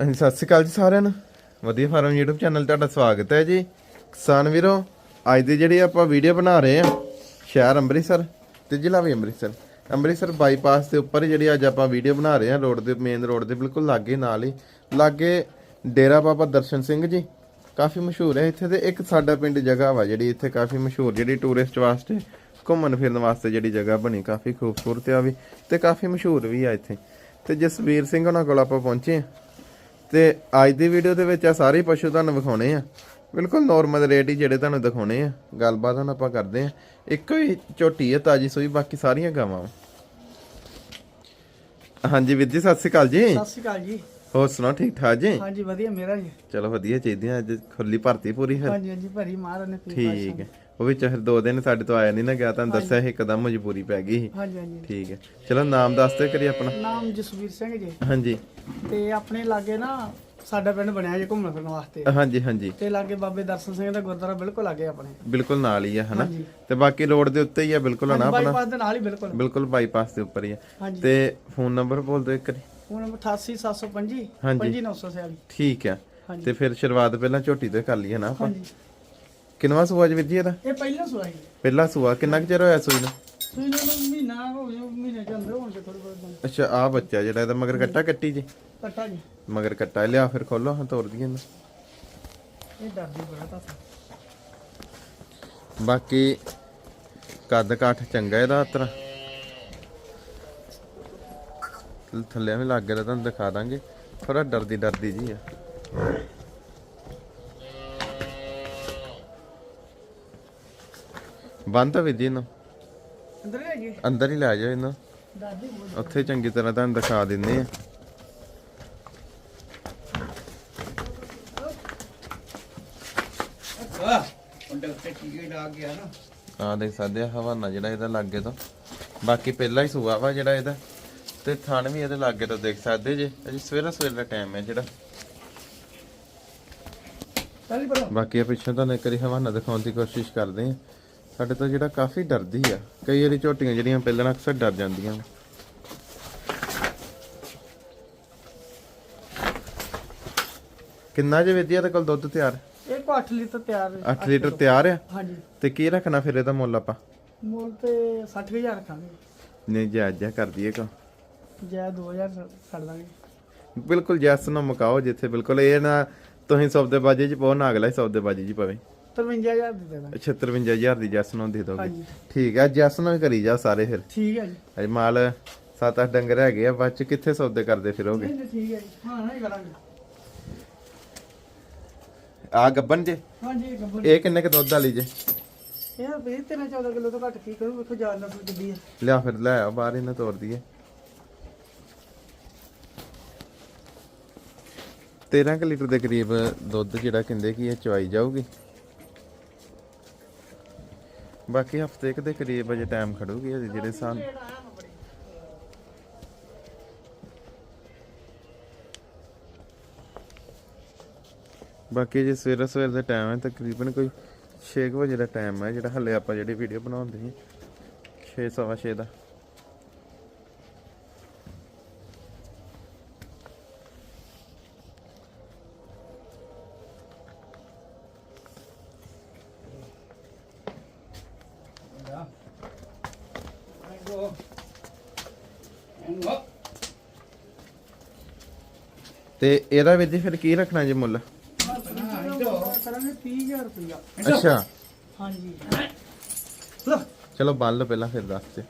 ਹਾਂਜੀ, ਸਤਿ ਸ਼੍ਰੀ ਅਕਾਲ ਜੀ ਸਾਰਿਆਂ ਨੂੰ। ਵਧੀਆ ਫਾਰਮ YouTube ਚੈਨਲ ਤੁਹਾਡਾ ਸਵਾਗਤ ਹੈ ਜੀ। ਕਿਸਾਨ ਵੀਰੋ, ਅੱਜ ਦੀ ਜਿਹੜੀ ਆਪਾਂ ਵੀਡੀਓ ਬਣਾ ਰਹੇ ਆ ਸ਼ਹਿਰ ਅੰਮ੍ਰਿਤਸਰ ਤੇ ਜ਼ਿਲ੍ਹਾ ਵੀ ਅੰਮ੍ਰਿਤਸਰ। ਅੰਮ੍ਰਿਤਸਰ ਬਾਈਪਾਸ ਦੇ ਉੱਪਰ ਜਿਹੜੀ ਅੱਜ ਆਪਾਂ ਵੀਡੀਓ ਬਣਾ ਰਹੇ ਆ ਰੋਡ ਦੇ ਮੇਨ ਰੋਡ ਦੇ ਬਿਲਕੁਲ ਲਾਗੇ ਨਾਲ ਹੀ। ਲਾਗੇ ਡੇਰਾ ਬਾਬਾ ਦਰਸ਼ਨ ਸਿੰਘ ਜੀ, ਕਾਫੀ ਮਸ਼ਹੂਰ ਹੈ ਇੱਥੇ ਤੇ ਇੱਕ ਸਾਡਾ ਪਿੰਡ ਜਗ੍ਹਾ ਵਾ ਜਿਹੜੀ ਇੱਥੇ ਕਾਫੀ ਮਸ਼ਹੂਰ, ਜਿਹੜੀ ਟੂਰਿਸਟ ਵਾਸਤੇ, ਘੁੰਮਣ ਫਿਰਨ ਵਾਸਤੇ ਜਿਹੜੀ ਜਗ੍ਹਾ ਬਣੀ, ਕਾਫੀ ਖੂਬਸੂਰਤ ਆ ਵੀ ਤੇ ਕਾਫੀ ਮਸ਼ਹੂਰ ਵੀ ਆ ਇੱਥੇ। ਤੇ ਜਸਵੀਰ ਸਿੰਘ ਉਹਨਾਂ ਕੋਲ ਆਪਾਂ ਪਹੁੰਚੇ ਆ ਤੇ ਅੱਜ ਦੀ ਵੀਡੀਓ ਦੇ ਵਿੱਚ ਆ ਸਾਰੇ ਪਸ਼ੂ ਤੁਹਾਨੂੰ ਵਿਖਾਉਣੇ ਆ। ਬਿਲਕੁਲ ਨਾਰਮਲ ਰੇਟ ਹੀ ਜਿਹੜੇ ਤੁਹਾਨੂੰ ਦਿਖਾਉਣੇ ਆ। ਗੱਲਬਾਤ ਹੁਣ ਆਪਾਂ ਕਰਦੇ ਆ। ਇੱਕੋ ਹੀ ਝੋਟੀ ਹੈ ਤਾਜੀ ਸੂਈ ਬਾਕੀ ਸਾਰੀਆਂ ਗਾਵਾਂ। ਹਾਂਜੀ ਵੀਰ ਜੀ ਸਤਿ ਸ਼੍ਰੀ ਅਕਾਲ ਜੀ। ਸਤਿ ਸ਼੍ਰੀ ਅਕਾਲ ਜੀ। ਹੋਰ ਸੁਣਾਓ ਠੀਕ ਠਾਕ ਜੀ? ਹਾਂਜੀ ਵਧੀਆ ਮੇਰਾ ਜੀ ਚਲੋ ਵਧੀਆ ਚਾਹੀਦੀ ਆ ਅੱਜ ਖੁੱਲੀ ਭਰਤੀ ਪੂਰੀ ਫਿਰ। ਹਾਂਜੀ ਹਾਂਜੀ ਭਰੀ ਮਾਰ ਨੇ ਠੀਕ ਹੈ। ਉਹ ਵੀ ਚਾਹੇ ਦੋ ਦਿਨ ਸਾਡੇ ਤੋਂ ਆਇਆ ਨਹੀਂ ਨਾ ਗਿਆ ਤੁਹਾਨੂੰ ਦੱਸਿਆ ਸੀ ਇੱਕਦਮ ਮਜਬੂਰੀ ਪੈ ਗਈ ਸੀ। ਹਾਂਜੀ ਹਾਂਜੀ ਠੀਕ ਹੈ। ਚਲੋ ਨਾਮ ਦੱਸ ਦਿਓ ਕਰੀ ਆਪਣਾ। ਨਾਮ ਜਸਵੀਰ ਸਿੰਘ ਜੀ। ਹਾਂਜੀ। ਤੇ ਆਪਣੇ ਲਾਗੇ ਨਾ ਸਾਡਾ ਪਿੰਡ ਬਣਿਆ ਜੇ ਘੁੰਮਣ ਫਿਰਨ ਵਾਸਤੇ। ਹਾਂਜੀ ਹਾਂਜੀ। ਤੇ ਲਾਗੇ ਬਾਬੇ ਦਰਸ਼ਨ ਸਿੰਘ ਦਾ ਗੁਰਦੁਆਰਾ ਬਿਲਕੁਲ ਲਾਗੇ ਆਪਣੇ। ਬਿਲਕੁਲ ਨਾਲ ਹੀ ਆ ਹਨਾ? ਹਾਂਜੀ। ਤੇ ਬਾਕੀ ਰੋਡ ਦੇ ਉੱਤੇ ਹੀ ਆ ਬਿਲਕੁਲ ਹਨਾ ਆਪਣਾ? ਬਾਈਪਾਸ ਦੇ ਨਾਲ ਹੀ ਬਿਲਕੁਲ। ਬਿਲਕੁਲ ਬਾਈਪਾਸ ਦੇ ਉੱਪਰ ਹੀ ਆ। ਹਾਂਜੀ। ਤੇ ਫੋਨ ਨੰਬਰ ਬੋਲ ਦਿਓ ਇੱਕ ਵਾਰੀ। ਫੋਨ ਨੰਬਰ 88725 ਹਾਂਜੀ। 25946 ਠੀਕ ਆ। ਤੇ ਫਿਰ ਸ਼ੁਰੂਆਤ ਪਹਿਲਾਂ ਝੋਟੀ ਤੋਂ ਕਰ ਲਈਏ ਨਾ ਆਪਾਂ? ਹਾਂਜੀ। ਕਿੰਨਵਾ ਸੂਆ ਜੀ ਵੀਰ ਜੀ ਇਹਦਾ? ਇਹ ਪਹਿਲਾਂ ਸੁਆਈ ਪਹਿਲਾ ਸੂਆ। ਕਿੰਨਾ ਕੁ ਚਿਰ ਹੋਇਆ ਸੂਈ ਨੂੰ? ਤੁਸੀਂ ਨੂੰ ਮਹੀਨਾ ਹੋ ਗਿਆ ਮਹੀਨੇ ਅੰਦਰ ਹੋਣ ਤੇ ਥੋੜੀ ਬਹੁਤ ਅੱਛਾ ਆ ਬੱਚਾ ਜਿਹੜਾ ਇਹਦਾ ਮਗਰ ਕੱਟਾ ਕੱਟੀ ਜੀ? ਕੱਟਾ ਜੀ। ਮਗਰ ਕੱਟਾ ਲਿਆ ਫਿਰ ਖੋਲੋ ਹਾਂ ਤੋੜ ਦਈਏ ਇਹਨੂੰ। ਇਹ ਡਰਦੀ ਬੜਾ ਤਾਂ ਬਾਕੀ ਕੱਦ ਕਾਠ ਚੰਗਾ ਇਹਦਾ ਤਰਾ ਥੱਲੇ ਵੀ ਲੱਗ ਗਿਆ ਤੁਹਾਨੂੰ ਦਿਖਾ ਦਾਂਗੇ। ਥੋੜਾ ਡਰਦੀ ਡਰਦੀ ਜੀ ਆ। ਬੰਦ ਤਾਂ ਵਿਧੀ ਇਹਨੂੰ। ਅੰਦਰ ਲੈ ਗਏ ਅੰਦਰ ਹੀ ਲੈ ਜਾਓ ਇਹਨੂੰ। ਉੱਥੇ ਚੰਗੀ ਤਰ੍ਹਾਂ ਤੁਹਾਨੂੰ ਦਿਖਾ ਦਿੰਦੇ ਆ। ਨਾ। ਆ ਦੇਖ ਸਕਦੇ ਆ ਹਵਾਨਾ ਜਿਹੜਾ ਇਹਦਾ ਲਾਗੇ ਤੋਂ। ਬਾਕੀ ਪਹਿਲਾ ਹੀ ਸੂਆ ਵਾ ਜਿਹੜਾ ਇਹਦਾ। ਤੇ ਥਣ ਵੀ ਇਹਦੇ ਲਾਗੇ ਤੋਂ ਦੇਖ ਸਕਦੇ ਜੇ। ਅਜੇ ਸਵੇਰਾ ਸਵੇਰ ਦਾ ਟਾਈਮ ਹੈ ਜਿਹੜਾ। ਬਾਕੀ ਆ ਪਿੱਛੋਂ ਤੁਹਾਨੂੰ ਇੱਕ ਵਾਰੀ ਹਵਾਨਾ ਦਿਖਾਉਣ ਦੀ ਕੋਸ਼ਿਸ਼ ਕਰਦੇ ਆ। ਸਾਡੇ ਤੋਂ ਜਿਹੜਾ ਕਾਫੀ ਡਰਦੀ ਆ। ਕਈ ਵਾਰੀ ਝੋਟੀਆਂ ਜਿਹੜੀਆਂ ਪਹਿਲਾਂ ਅਕਸਰ ਡਰ ਜਾਂਦੀਆਂ। ਕਿੰਨਾ ਜੇ ਵਿਦਿਆ ਦੇ ਕੋਲ ਦੁੱਧ ਤਿਆਰ? ਇਹ ਕੋ 8 ਲੀਟਰ ਤਿਆਰ 8 ਲੀਟਰ ਤਿਆਰ ਆ? ਹਾਂਜੀ। ਤੇ ਕੀ ਰੱਖਣਾ ਫਿਰ ਇਹਦਾ ਮੁੱਲ ਆਪਾਂ? ਮੁੱਲ ਤੇ 60000 ਰੱਖਾਂਗੇ। ਨਹੀਂ ਜਾਇਜ਼ ਜਿਹਾ ਕਰ ਦਈਏ ਕੋ। ਜੈ 2000 ਛੱਡ ਦਾਂਗੇ ਬਿਲਕੁਲ ਜੈਸ ਨੂੰ ਮੁਕਾਓ ਜਿੱਥੇ। ਬਿਲਕੁਲ ਇਹ ਨਾ ਤੁਸੀਂ ਸੌਦੇਬਾਜ਼ੀ ਚ ਪਾਓ ਨਾ ਅਗਲਾ ਹੀ ਸੌਦੇਬਾਜ਼ੀ ਚ ਪਵੇ। 53000 ਦੇ ਦੇ ਦਾਂਗੇ 75000 ਦੀ ਜੈਸ ਨੂੰ ਦੇ ਦੋਗੇ। ਹਾਂਜੀ। ਠੀਕ ਹੈ ਜੈਸ ਨੂੰ ਹੀ ਕਰੀ ਜਾ ਸਾਰੇ ਫਿਰ। ਠੀਕ ਹੈ ਜੀ। ਅਜ ਮਾਲ ਸੱਤ ਅੱਠ ਡੰਗਰ ਹੈਗੇ ਆ ਬਾਅਦ ਚ ਕਿੱਥੇ ਸੌਦੇ ਕਰਦੇ ਫਿਰੋਗੇ? ਨਹੀਂ ਨਹੀਂ ਠੀਕ ਹੈ ਜੀ। ਹਾਂ ਨਹੀਂ ਕਰਾਂਗੇ। ਆ ਗੱਬਨ ਜੇ? ਹਾਂਜੀ ਇਹ ਕਿੰਨੇ ਕ ਦੁੱਧ ਵਾਲੀ ਜੇ? ਇਹ ਵੀ 13 14 ਕਿਲੋ ਤੋਂ ਘੱਟ ਕੀ ਕਰੂ ਵੇਖੋ ਜਾਨ ਦਾ ਕਿੱਡੀ ਹੈ ਲਿਆ ਫਿਰ ਲੈ ਆ ਬਾਹਰ ਇਹਨਾਂ ਤੋੜ ਦਈਏ। 13 ਕੁ ਲੀਟਰ ਦੇ ਕਰੀਬ ਦੁੱਧ ਜਿਹੜਾ ਕਹਿੰਦੇ ਕਿ ਇਹ ਚਵਾਈ ਜਾਊਗੀ। ਬਾਕੀ ਹਫ਼ਤੇ ਕੁ ਦੇ ਕਰੀਬ ਅਜੇ ਟਾਈਮ ਖੜੂਗੀ ਅਜੇ ਜਿਹੜੇ ਸਾਨ ਬਾਕੀ ਜੇ ਸਵੇਰੇ ਸਵੇਰ ਦਾ ਟਾਈਮ ਹੈ, ਤਕਰੀਬਨ ਕੋਈ 6 ਵਜੇ ਦਾ ਟਾਈਮ ਹੈ, ਜਿਹੜਾ ਹੱਲੇ ਆਪਾਂ ਜਿਹੜੀ ਵੀਡੀਓ ਬਣਾਉਂਦੇ ਹਾਂ 6 ਸਵਾ 6 ਦਾ। ਤੇ ਇਹਦਾ ਵੀਰ ਜੀ ਫਿਰ ਕੀ ਰੱਖਣਾ ਜੇ ਮੁੱਲ? ਕਰਾਂਗੇ 30000 ਰੁਪਇਆ ਅੱਛਾ। ਹਾਂਜੀ। ਚਲੋ ਬੰਨ ਲਓ ਪਹਿਲਾਂ ਫਿਰ ਦੱਸ ਤੇ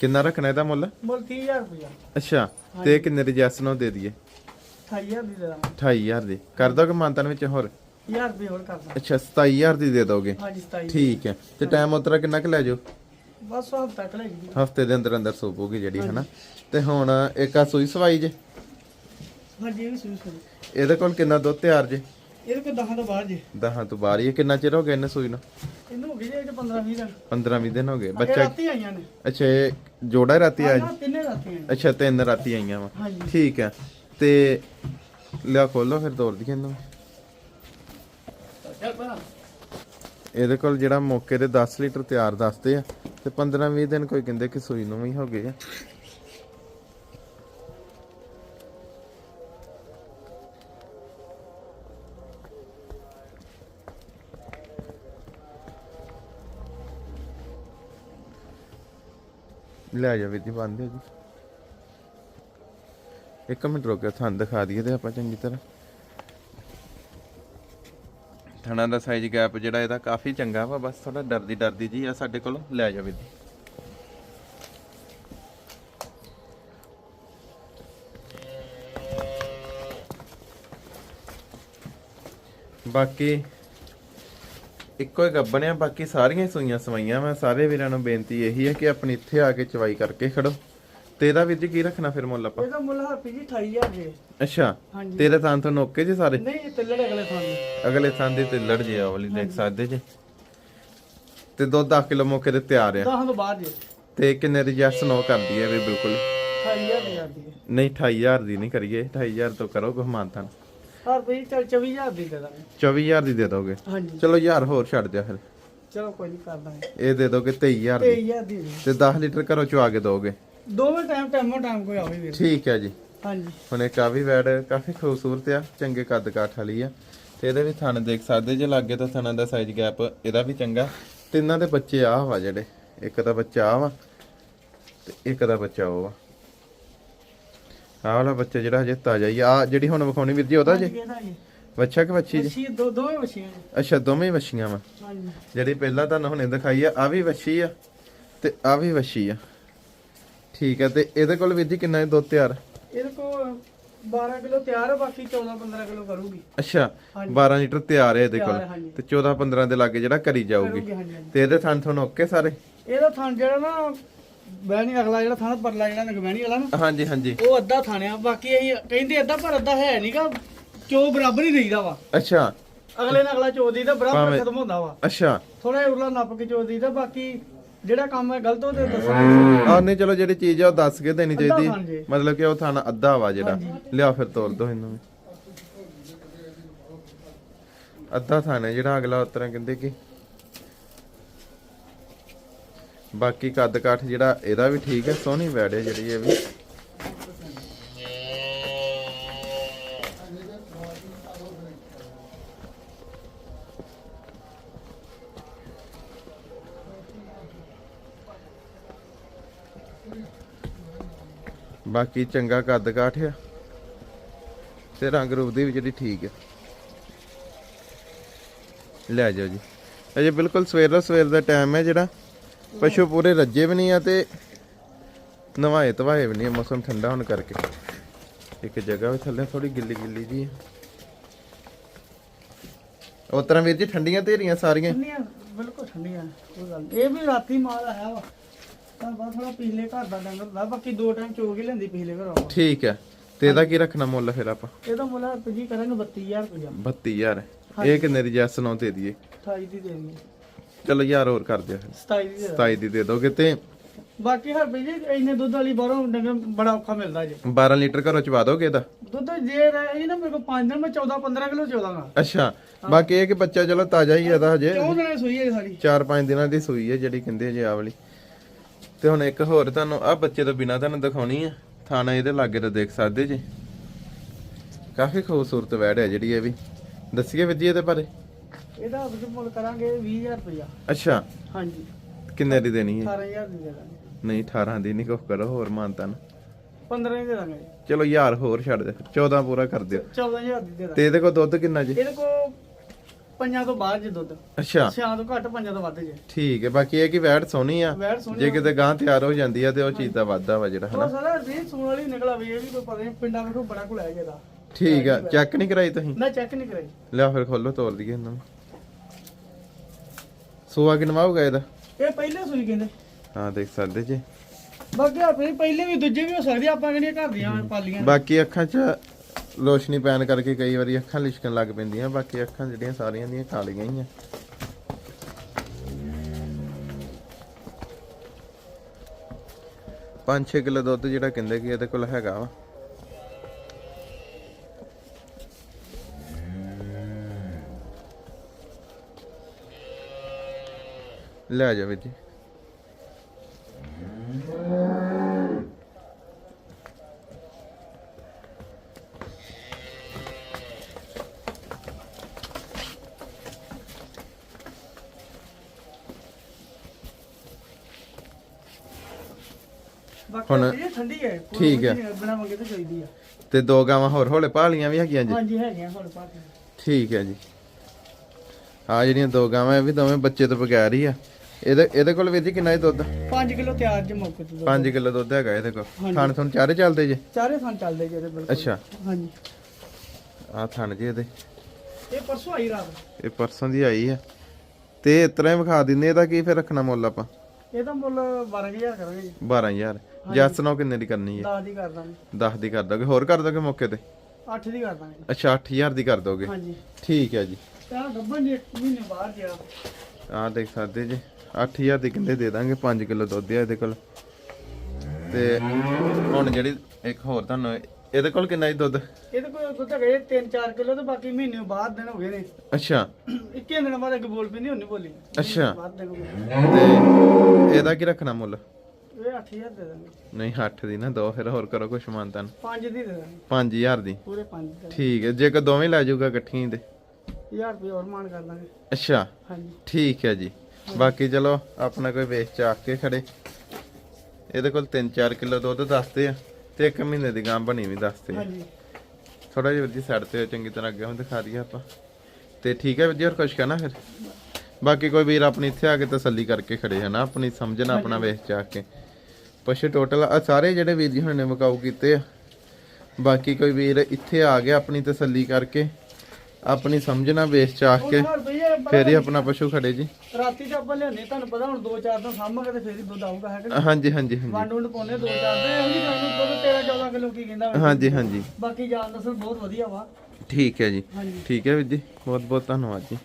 ਕਿੰਨਾ ਰੱਖਣਾ ਇਹਦਾ ਮੁੱਲ? ਮੁੱਲ 30000 ਰੁਪਇਆ ਅੱਛਾ ਤੇ ਕਿੰਨੇ ਦੀ ਜੈਸ ਨੂੰ ਦੇ ਦਈਏ? 28000 ਦੀ ਦੇ ਦਾਂਗੇ। 28000 ਦੀ। ਕਰ ਦੋਗੇ ਮਾਨਤਨ ਵਿੱਚ ਹੋਰ? 1000 ਰੁਪਏ ਹੋਰ ਕਰਦਾ ਅੱਛਾ 27000 ਦੀ ਦੇ ਦੋਗੇ। ਹਾਂਜੀ 27 ਠੀਕ ਹੈ। ਤੇ ਟਾਈਮ ਉਤਰਾ ਕਿੰਨਾ ਕੁ ਲੈ ਜਾਓ? ਬਸ ਹਫਤਾ ਤੱਕ ਲੈ ਜੀ। ਹਫ਼ਤੇ ਦੇ ਅੰਦਰ ਅੰਦਰ ਸੋਪੂਗੀ ਜਿਹੜੀ ਹਨਾ? ਤੇ ਹੁਣ ਇੱਕ ਆ ਸੂਈ ਸਵਾਈ ਜੇ। ਹਾਂਜੀ ਇਹ ਵੀ ਸੂਈ ਸੂਈ ਇਹਦੇ ਕੋਲ ਕਿੰਨਾ ਦੁੱਧ ਤਿਆਰ ਜੇ? ਇਹਦੇ ਕੋਲ 10 ਤੋਂ ਬਾਅਦ ਜੀ। ਦਹਾਂ ਤੋਂ ਬਾਹਰ ਹੀ ਹੈ। ਕਿੰਨਾ ਚਿਰ ਹੋ ਗਿਆ ਇਹਨੇ ਸੂਈ ਨੂੰ? ਇਹਨੂੰ ਹੋ ਗਈ ਜੀ 15 20 ਦਿਨ। 15 20 ਦਿਨ ਹੋ ਗਏ। ਇਹ ਬੱਚਾ ਰਾਤੀ ਆਈਆਂ ਨੇ। ਅੱਛਾ ਇਹ ਜੋੜਾ ਰਾਤੀ ਆਇਆ ਤਿੰਨੇ ਰਾਤੀ ਆਈਆਂ ਅੱਛਾ ਤਿੰਨ ਰਾਤੀ ਆਈਆਂ ਵਾ। ਹਾਂਜੀ। ਠੀਕ ਹੈ ਤੇ ਲਿਆ ਖੋਲੋ ਫਿਰ ਤੋੜ ਦਈਏ ਇਹਨੂੰ। ਇਹਦੇ ਕੋਲ ਜਿਹੜਾ ਮੌਕੇ ਤੇ 10 ਲੀਟਰ ਤਿਆਰ ਦੱਸਦੇ ਆ। ਤੇ 15 20 ਦਿਨ ਕੋਈ ਕਹਿੰਦੇ ਕਿ ਸੂਈ ਨੂੰ ਵੀ ਹੋ ਗਏ ਆ। ਲੈ ਜਾਵੇ ਦੀ ਬੰਦੇ ਜੀ। ਇੱਕ ਮਿੰਟ ਰੁਕ ਕੇ ਤੁਹਾਨੂੰ ਦਿਖਾ ਦਈਏ ਤੇ ਆਪਾਂ ਚੰਗੀ ਤਰ੍ਹਾਂ। ਥਣਾ ਦਾ ਸਾਈਜ਼ ਗੈਪ ਜਿਹੜਾ ਇਹਦਾ ਕਾਫੀ ਚੰਗਾ ਵਾ, ਬਸ ਥੋੜਾ ਡਰਦੀ ਡਰਦੀ ਜੀ ਆ ਸਾਡੇ ਕੋਲ, ਲੈ ਜਾਵੇ ਜੀ। ਬਾਕੀ ਇੱਕੋ ਹੀ ਗੱਬਣ ਆ ਬਾਕੀ ਸਾਰੀਆਂ ਸੂਈਆਂ ਸਵਾਈਆਂ ਮੈਂ ਸਾਰੇ ਵੀਰਾਂ ਨੂੰ ਬੇਨਤੀ ਇਹੀ ਹੈ ਕਿ ਆਪਣੀ ਇੱਥੇ ਆ ਕੇ ਚਵਾਈ ਕਰਕੇ ਖੜੋ। ਤੇ ਇਹਦਾ ਵੀਰ ਜੀ ਕੀ ਰੱਖਣਾ ਫਿਰ ਮੁੱਲ ਆਪਾਂ? ਇਹਦਾ ਮੁੱਲ ਹਰਪੀ ਜੀ 28000 ਜੇ। ਅੱਛਾ ਹਾਂਜੀ। ਤੇਰੇ ਥਾਂ ਤੋਂ ਨੋਕੇ ਜੀ ਸਾਰੇ? ਨਹੀਂ ਤਿੱਲੜ ਅਗਲੇ ਥਾਂ ਦੇ। ਅਗਲੇ ਥਾਂ ਦੇ ਤੇ ਲੜ ਜੇ ਆ ਵਾਲੀ ਦੇਖ ਸਕਦੇ ਜੇ। ਤੇ ਦੁੱਧ 10 ਕਿਲੋ ਮੌਕੇ ਤੇ ਤਿਆਰ ਆ। 10 ਤੋਂ ਬਾਅਦ ਜੇ। ਤੇ ਕਿੰਨੇ ਰਿਜੈਕਟ ਨੋ ਕਰਦੀ ਹੈ ਵੀ ਬਿਲਕੁਲ? 28000 ਦੀ ਹੈ। ਨਹੀਂ 28000 ਦੀ ਨਹੀਂ ਕਰੀਏ। 28000 ਤੋਂ ਕਰੋ ਗੁਹਮਾਨਤਾਂ ਹਰਪੀ ਜੀ ਚੱਲ 24000 ਦੀ ਦੇ ਦਾਂਗੇ। 24000 ਦੀ ਦੇ ਦੋਗੇ? ਹਾਂਜੀ। ਚਲੋ ਯਾਰ ਹੋਰ ਛੱਡ ਦਿਆ ਫਿਰ। ਚਲੋ ਕੋਈ ਨਹੀਂ ਕਰ ਦਾਂਗੇ। ਇਹ ਦੇ ਦੋਗੇ 23000 ਦੀ। 23000 ਦੀ ਦੇ। ਤੇ 10 ਲੀਟਰ ਘਰੋਂ ਚਵਾ ਕੇ ਦੋਗੇ? ਦੋਵੇਂ ਟਾਈਮ ਟਾਈਮੋ ਟਾਈਮ ਕੋਈ ਆਵੇ ਵੀਰ ਠੀਕ ਹੈ ਜੀ। ਹਾਂਜੀ। ਹੁਣ ਇਹ ਕਾਫੀ ਵੈੜ ਕਾਫੀ ਖੂਬਸੂਰਤ ਆ ਚੰਗੇ ਕੱਦ ਕਾਠ ਵਾਲੀ ਆ। ਤੇ ਇਹਦੇ ਵੀ ਥਣ ਦੇਖ ਸਕਦੇ ਜੇ ਲੱਗੇ ਤਾਂ ਥਣਾਂ ਦਾ ਸਾਈਜ਼ ਗੈਪ ਇਹਦਾ ਵੀ ਚੰਗਾ। ਤਿੰਨਾਂ ਦੇ ਬੱਚੇ ਆ ਵਾ ਜਿਹੜੇ ਇੱਕ ਦਾ ਬੱਚਾ ਆ ਵਾ ਤੇ ਇੱਕ ਦਾ ਬੱਚਾ ਉਹ ਆ ਆਹ ਵਾਲਾ ਬੱਚਾ ਜਿਹੜਾ ਹਜੇ ਤਾਜ਼ਾ ਹੀ ਆ। ਆਹ ਜਿਹੜੀ ਹੁਣ ਵਿਖਾਉਣੀ ਵੀਰ ਜੀ ਉਹਦਾ ਜੀ? ਬੱਚਾ ਕਿ ਬੱਚੀ ਜੀ? ਦੋ ਦੋਵੇਂ ਵਛੀਆਂ ਜੀ ਅੱਛਾ ਦੋਵੇਂ ਵੱਛੀਆਂ ਵਾ। ਹਾਂਜੀ। ਜਿਹੜੀ ਪਹਿਲਾਂ ਤੁਹਾਨੂੰ ਹੁਣੇ ਦਿਖਾਈ ਆ ਆ ਵੀ ਵੱਛੀ ਆ ਤੇ ਆ ਵੀ ਵੱਛੀ ਆ। ਠੀਕ ਹੈ ਤੇ ਇਹਦੇ ਕੋਲ ਵੀਰ ਜੀ ਕਿੰਨਾ ਹੈ ਦੁੱਧ ਤਿਆਰ? ਇਹਦੇ ਕੋ 12 ਕਿਲੋ ਤਿਆਰ ਹੈ ਬਾਕੀ 14 15 ਕਿਲੋ ਕਰੂਗੀ। ਅੱਛਾ ਹਾਂਜੀ। 12 ਲੀਟਰ ਤਿਆਰ ਹੈ ਇਹਦੇ ਤਿਆਰ ਕੋਲ। ਹਾਂਜੀ। ਤੇ 14 15 ਦੇ ਲਾਗੇ ਜਿਹੜਾ ਕਰੀ ਜਾਊਗੀ। ਕਰੂਗੀ ਹਾਂਜੀ ਹਾਂਜੀ। ਤੇ ਇਹਦੇ ਥਣ ਤੁਹਾਨੂੰ ਓਕੇ ਸਾਰੇ? ਇਹਦਾ ਥਣ ਜਿਹੜਾ ਨਾ ਬਹਿਣੀ ਅਗਲਾ ਜਿਹੜਾ ਥਣ ਪਰਲਾ ਜਿਹੜਾ ਨਗਮੈਣੀ ਵਾਲਾ ਨਾ ਹਾਂਜੀ ਹਾਂਜੀ। ਉਹ ਅੱਧਾ ਥਾਣਿਆ ਬਾਕੀ ਅਸੀਂ ਕਹਿੰਦੇ ਅੱਧਾ ਪਰ ਅੱਧਾ ਹੈ ਨਹੀਂਗਾ ਚੋ ਬਰਾਬਰ ਹੀ ਰਹੀਦਾ ਵਾ। ਅੱਛਾ। ਅਗਲੇ ਨਾਲ ਅਗਲਾ ਚੋ ਦੀਦਾ ਬਰਾਬਰ ਭਾਵੇਂ- ਖਤਮ ਹੁੰਦਾ ਵਾ। ਅੱਛਾ। ਥੋੜਾ ਉਰਲਾ ਨੱਪ ਕੇ ਚੋ ਦੀਦਾ ਬਾਕੀ ਜਿਹੜਾ ਕੰਮ ਹੈ ਗਲਤ ਉਹ ਤੇ ਦੱਸੋ। ਆ ਨਹੀਂ ਚਲੋ ਜਿਹੜੀ ਚੀਜ਼ ਆ ਉਹ ਦੱਸ ਕੇ ਦੇਣੀ ਅੱਧਾ ਚਾਹੀਦੀ। ਮਤਲਬ ਕਿ ਉਹ ਥਣ ਅੱਧਾ ਵਾ ਜਿਹੜਾ। ਲਿਆ ਫਿਰ ਤੋੜ ਦੋ ਇਹਨੂੰ ਵੀ। ਅੱਧਾ ਥਣ ਹੈ ਜਿਹੜਾ ਅਗਲਾ ਉਸ ਤਰ੍ਹਾਂ ਕਹਿੰਦੇ ਕਿ ਬਾਕੀ ਕੱਦ ਕਾਠ ਜਿਹੜਾ ਇਹਦਾ ਵੀ ਠੀਕ ਹੈ ਸੋਹਣੀ ਵੈੜ ਹੈ ਜਿਹੜੀ ਇਹ ਵੀ। ਬਾਕੀ ਚੰਗਾ ਕੱਦ ਕਾਠ ਆ ਤੇ ਰੰਗ ਰੂਪ ਦੀ ਵੀ ਜਿਹੜੀ ਠੀਕ ਹੈ ਲੈ ਜਾਓ ਜੀ। ਅਜੇ ਬਿਲਕੁਲ ਸਵੇਰ ਦਾ ਸਵੇਰ ਦਾ ਟਾਈਮ ਹੈ ਜਿਹੜਾ। ਪਸ਼ੂ ਪੂਰੇ ਰੱਜੇ ਵੀ ਨਹੀਂ ਆ ਤੇ ਨਵਾਏ ਤਵਾਏ ਵੀ ਨਹੀਂ ਮੌਸਮ ਠੰਡਾ ਹੋਣ ਕਰਕੇ। ਇੱਕ ਜਗ੍ਹਾ ਵੀ ਥੱਲੇ ਥੋੜੀ ਗਿੱਲੀ ਗਿੱਲੀ ਜੀ ਹੈ ਤਰ੍ਹਾਂ ਵੀਰ ਜੀ ਠੰਡੀਆਂ ਧੇਰੀਆਂ ਸਾਰੀਆਂ? ਬਿਲਕੁਲ ਠੰਡੀਆਂ ਇਹ ਵੀ ਰਾਤੀ ਮਾਲ ਆਇਆ ਵਾ। ਤਾਂ ਬਸ ਥੋੜਾ ਪਿਛਲੇ ਘਰ ਦਾ ਡੰਗਰ ਦਾ ਬਾਕੀ ਦੋ ਟਾਈਮ ਚੋ ਕੇ ਲੈਂਦੀ ਪਿਛਲੇ ਘਰੋਂ। ਵਾ। ਠੀਕ ਹੈ ਤੇ ਇਹਦਾ ਕੀ ਰੱਖਣਾ ਮੁੱਲ ਫਿਰ ਆਪਾਂ? ਇਹਦਾ ਮੁੱਲ ਹਰਪੀ ਜੀ ਕਰਾਂਗੇ 32000 ਰੁਪਇਆ 32000 ਇਹ ਕਿੰਨੇ ਦੀ ਜੈਸ ਨੌ ਦੇ ਦਈਏ 28 ਦੀ ਦੇ ਦੇਣੀ ਚਲੋ ਯਾਰ ਹੋਰ ਕਰ ਦਿਓ। ਫਿਰ 27 ਦੀ ਦੇ ਦਾਂਗੇ। 27 ਦੀ ਦੇ ਦੋਗੇ ਤੇ ਬਾਕੀ ਹਰਪੀ ਜੀ ਇੰਨੇ ਦੁੱਧ ਵਾਲੀ ਬਾਹਰੋਂ ਡੰਗਰ ਬੜਾ ਔਖਾ ਮਿਲਦਾ ਜੇ। 12 ਲੀਟਰ ਘਰੋਂ ਚਵਾ ਦੋਗੇ ਇਹਦਾ? ਦੁੱਧ ਜੇ ਰਹੇ ਨਾ ਮੇਰੇ ਕੋਲ 5 ਦਿਨ ਮੈਂ 14 15 ਕਿਲੋ ਚੋਦਾਂਗਾ। ਅੱਛਾ ਬਾਕੀ ਇਹ ਕਿ ਬੱਚਾ ਚਲੋ ਤਾਜ਼ਾ ਹੀ ਆਦਾ ਹਜੇ। ਕਿਉਂ ਸੂਈ ਹੈ 4-5 ਦਿਨਾਂ ਦੀ ਸੂਈ ਹੈ ਜਿਹੜੀ ਕਹਿੰਦੇ ਜੇ ਆ ਵਾਲੀ। ਤੇ ਹੁਣ ਇੱਕ ਹੋਰ ਤੁਹਾਨੂੰ ਆ ਬੱਚੇ ਤੋਂ ਬਿਨਾ ਤੁਹਾਨੂੰ ਦਿਖਾਉਣੀ ਆ। ਥਾਣਾ ਇਹਦੇ ਲਾਗੇ ਤੋਂ ਦੇਖ ਸਕਦੇ ਜੀ। ਕਾਫੀ ਖੂਬਸੂਰਤ ਵੈੜ ਹੈ ਜਿਹੜੀ ਇਹ ਵੀ। ਦੱਸੀਏ ਵੀਰ ਜੀ ਇਹਦੇ ਬਾਰੇ। ਇਹਦਾ ਅਸੀਂ ਮੁੱਲ ਕਰਾਂਗੇ 20000 ਰੁਪਇਆ। ਅੱਛਾ। ਹਾਂਜੀ। ਕਿੰਨੇ ਦੀ ਦੇਣੀ ਹੈ? 18000 ਦੀ ਦੇ ਦਾਂਗੇ। ਨਹੀਂ 18 ਦੀ ਨਹੀਂ ਕੁਛ ਕਰੋ ਹੋਰ ਮਾਨਤਾ ਨਾ। 15 ਦੀ ਦੇ ਦਾਂਗੇ। ਚਲੋ ਯਾਰ ਹੋਰ ਛੱਡ ਦੇ 14 ਪੂਰਾ ਕਰ ਦਿਓ। 14000 ਦੀ ਦੇ ਦਾਂਗੇ। ਤੇ ਇਹਦੇ ਕੋਲ ਦੁੱਧ ਕਿੰਨਾ ਜੀ? ਇਹਦੇ ਕੋ ਪੰਜਾਂ ਤੋਂ ਬਾਅਦ ਜੇ ਦੁੱਧ। ਅੱਛਾ। ਛਿਆਂ ਤੋਂ ਘੱਟ ਪੰਜਾਂ ਤੋਂ ਵੱਧ ਜੇ। ਠੀਕ ਹੈ ਬਾਕੀ ਇਹ ਕਿ ਵੈੜ ਸੋਹਣੀ ਆ। ਜੇ ਕਿਤੇ ਗਾਂ ਤਿਆਰ ਹੋ ਜਾਂਦੀ ਆ ਤੇ ਉਹ ਚੀਜ਼ ਦਾ ਵਾਧਾ ਵਾ ਜਿਹੜਾ ਉਹ ਹਨਾ ਸਾਰਾ ਸੂਣ ਵਾਲੀ ਨਿਕਲਾ ਵੀ ਇਹ ਵੀ ਕੋਈ ਪਤਾ ਨਹੀਂ ਪਿੰਡਾਂ ਵਿੱਚੋਂ ਬੜਾ ਕੁ ਲੈ ਗਿਆ ਠੀਕ ਆ ਚੈੱਕ ਨਹੀਂ ਕਰਾਈ ਤੁਸੀਂ? ਨਾ ਚੈੱਕ ਨਹੀਂ ਕਰਾਈ। ਲਿਆ ਫਿਰ ਖੋਲੋ ਤੋੜ ਦਈਏ ਇਹਨਾਂ। ਨੂੰ ਸੋਆ ਕਿਨਵਾ ਹੋਗਾ ਇਹਦਾ? ਇਹ ਪਹਿਲੇ ਸੂਈ ਕਹਿੰਦੇ। ਹਾਂ ਦੇਖ ਸਕਦੇ ਜੀ। ਬਾਕੀ ਆਪਣੀ ਪਹਿਲੇ ਵੀ ਦੂਜੇ ਵੀ ਹੋ ਸਕਦੇ ਆਪਾਂ ਕਹਿੰਦੇ ਘਰ ਦੀਆਂ ਪਾਲੀਆਂ ਬਾਕੀ ਅੱਖਾਂ 'ਚ ਰੋਸ਼ਨੀ ਪੈਣ ਕਰਕੇ ਕਈ ਵਾਰੀ ਅੱਖਾਂ ਲਿਸ਼ਕਣ ਲੱਗ ਪੈਂਦੀਆਂ, ਬਾਕੀ ਅੱਖਾਂ ਜਿਹੜੀਆਂ ਸਾਰੀਆਂ ਦੀਆਂ ਕਾਲੀਆਂ ਹੀ ਆ। ਪੰਜ 6 ਕਿਲੋ ਦੁੱਧ ਜਿਹੜਾ ਕਹਿੰਦੇ ਕਿ ਇਹਦੇ ਕੋਲ ਹੈਗਾ ਵਾ। ਲੈ ਜਾ ਵੀਰ ਜੀ। ਬਾਕੀ ਹੁਣ- ਇਹ ਠੰਡੀ ਹੈ ਕੋਈ ਠੀਕ ਹੈ। ਨਹੀਂ, ਬਿਨਾਂ ਮੰਗੇ ਤੇ ਚਾਹੀਦੀ ਆ। ਤੇ ਦੋ ਗਾਵਾਂ ਹੋਰ ਹੌਲੇ ਭਾਲੀਆਂ ਵੀ ਹੈਗੀਆਂ ਜੀ? ਹਾਂਜੀ ਹੁਣ ਠੀਕ ਹੈ ਜੀ। ਆ ਜਿਹੜੀਆਂ ਦੋ ਗਾਵਾਂ ਇਹ ਵੀ ਦੋਵੇਂ ਬੱਚੇ ਤੋਂ ਬਗੈਰ ਹੀ ਆ। ਇਹਦੇ ਇਹਦੇ ਕੋਲ ਵੀਰ ਜੀ ਕਿੰਨਾ ਹੀ ਦੁੱਧ? 5 ਕਿਲੋ ਤਿਆਰ ਜੇ ਮੌਕੇ ਤੇ 5 ਕਿਲੋ ਦੁੱਧ ਹੈਗਾ ਇਹਦੇ ਕੋਲ। ਥਣ ਥਣ ਚਾਰੇ ਚੱਲਦੇ ਜੇ? ਚਾਰੇ ਥਾਂ ਚੱਲਦੇ ਜਿਹੜੇ ਬਿਲਕੁਲ ਅੱਛਾ। ਹਾਂਜੀ। ਆ ਥਣ ਜੀ ਇਹਦੇ। ਇਹ ਪਰਸੋਂ ਆਈ ਰਾਤ। ਇਹ ਪਰਸੋਂ ਦੀ ਆਈ ਆ। ਤੇ ਇਸ ਤਰ੍ਹਾਂ ਹੀ ਵਿਖਾ ਦਿੰਦੇ ਇਹਦਾ ਕੀ ਫਿਰ ਰੱਖਣਾ ਮੁੱਲ ਆਪਾਂ? ਇਹਦਾ ਮੁੱਲ 12000 ਕਰਾਂਗੇ ਜੀ। 12000 ਜੱਸ ਨਾਲ ਕਿੰਨੇ ਦੀ ਕਰਨੀ ਹੈ? 10 ਦੀ ਕਰ ਦਾਂਗੇ। 10 ਦੀ ਕਰ ਦੋਗੇ। ਹੋਰ ਕਰ ਦੋਗੇ ਮੌਕੇ ਤੇ? 8 ਦੀ ਕਰ ਦਾਂਗੇ। ਅੱਛਾ 8000 ਦੀ ਕਰ ਦੋਗੇ? ਹਾਂਜੀ। ਠੀਕ ਹੈ ਜੀ। ਤਾਂ ਗੱਬਨ ਜੀ ਇੱਕ ਮਹੀਨੇ ਬਾਹਰ ਗਿਆ ਆਹ ਦੇਖ ਸਕਦੇ ਜੀ 8000 ਦੀ ਕਿੰਦੇ ਦੇ ਦਾਂਗੇ? 5 ਕਿਲੋ ਦੁੱਧ ਆ ਇਹਦੇ ਕੋਲ। ਤੇ ਹੁਣ ਜਿਹੜੀ ਇੱਕ ਹੋਰ ਤੁਹਾਨੂੰ ਇਹਦੇ ਕੋਲ ਕਿੰਨਾ ਹੀ ਦੁੱਧ? ਇਹਦੇ ਕੋਲ ਦੁੱਧ ਹੈਗੇ 3-4 ਕਿਲੋ ਤੇ ਬਾਕੀ ਮਹੀਨੇ ਬਾਅਦ ਦਿਨ ਹੋ ਗਏ ਨੇ। ਅੱਛਾ। ਇੱਕੇ ਦਿਨ ਬਾਅਦ ਅੱਗੇ ਬੋਲ ਪੈਂਦੀ ਹੁੰਨੀ ਬੋਲੀ। ਅੱਛਾ। ਬਾਅਦ ਦਿਨ ਹੋ ਗਏ। ਤੇ ਇਹਦਾ ਕੀ ਰੱਖਣਾ ਮੁੱਲ? 8000 ਦੇ ਦਾਂਗੇ ਨਹੀਂ 8 ਦੀ ਨਾ ਦੋ ਫਿਰ ਹੋਰ ਕਰੋ ਕੁਛ ਮਾਨਤਨ 5 ਦੀ ਦੇ ਦਾਂਗੇ 5000 ਦੀ? ਪੂਰੇ 5 ਦੇ। ਠੀਕ ਹੈ ਜੇ ਕੋ ਦੋਵੇਂ ਲੈ ਜਾਊਗਾ ਇਕੱਠੀਆਂ ਹੀ ਤੇ? 1000 ਰੁਪਏ ਹੋਰ ਮਾਨ ਕਰ ਦਾਂਗੇ। ਅੱਛਾ। ਹਾਂਜੀ। ਠੀਕ ਹੈ ਜੀ। ਬਾਕੀ ਚਲੋ ਆਪਣਾ ਕੋਈ ਵੇਚ ਚਾਕ ਕੇ ਖੜੇ। ਇਹਦੇ ਕੋਲ 3-4 ਕਿਲੋ ਦੁੱਧ ਦੱਸਦੇ ਆ ਤੇ ਇੱਕ ਮਹੀਨੇ ਦੀ ਗਾਂ ਬਣੀ ਵੀ ਦੱਸਦੇ ਆ। ਹਾਂਜੀ। ਥੋੜਾ ਜਿਹਾ ਜੀ ਸਾਈਡ ਤੇ ਚੰਗੀ ਤਰ੍ਹਾਂ ਅੱਗੇ ਹੁਣ ਦਿਖਾ ਦਈਏ ਆਪਾਂ। ਤੇ ਠੀਕ ਹੈ ਜੀ ਹੋਰ ਕੁਝ ਕਹਿਣਾ ਫਿਰ? ਬਾਕੀ ਕੋਈ ਵੀਰ ਆਪਣੀ ਇੱਥੇ ਆ ਕੇ ਤਸੱਲੀ ਕਰਕੇ ਖੜੇ ਹੈ ਨਾ ਆਪਣੀ ਸਮਝਣਾ ਆਪਣਾ ਵੇਖ ਚਾਕ ਕੇ। ਪਸ਼ੂ ਟੋਟਲ ਆ ਸਾਰੇ ਜਿਹੜੇ ਵੀਰ ਜੀ ਹੁਣ ਨੇ ਮਕਾਊ ਕੀਤੇ ਆ। ਬਾਕੀ ਕੋਈ ਵੀਰ ਇੱਥੇ ਆ ਗਿਆ ਆਪਣੀ ਤਸੱਲੀ ਕਰਕੇ ਆਪਣੀ ਸਮਝਣਾ ਵੇਖ ਚਾਕ ਕੇ 1000 ਰੁਪਏ ਫੇਰ ਹੀ ਆਪਣਾ ਪਸ਼ੂ ਖੜੇ ਜੀ। ਰਾਤੀ ਤਾਂ ਆਪਾਂ ਲਿਆਉਂਦੇ ਤੁਹਾਨੂੰ ਪਤਾ ਹੁਣ 2-4 ਦਿਨ ਸਾਂਭਾਂਗੇ ਤੇ ਫੇਰ ਹੀ ਦੁੱਧ ਆਊਗਾ ਹੈ ਕਿ ਨਹੀਂ? ਹਾਂਜੀ ਹਾਂਜੀ ਹਾਂਜੀ। ਵੰਡ ਵੰਡ ਪਾਉਨੇ 2-4 ਦਿਨ ਇਹ ਵੀ ਤੁਹਾਨੂੰ ਦੁੱਧ 13-14 ਕਿਲੋ ਕੀ ਕਹਿੰਦਾ। ਹਾਂਜੀ ਹਾਂਜੀ। ਬਾਕੀ ਜਾਨ ਨਸਲ ਬਹੁਤ ਵਧੀਆ ਵਾ। ਠੀਕ ਹੈ ਜੀ। ਠੀਕ ਹੈ ਵੀਰ ਜੀ ਬਹੁਤ ਬਹੁਤ ਧੰਨਵਾਦ ਜੀ।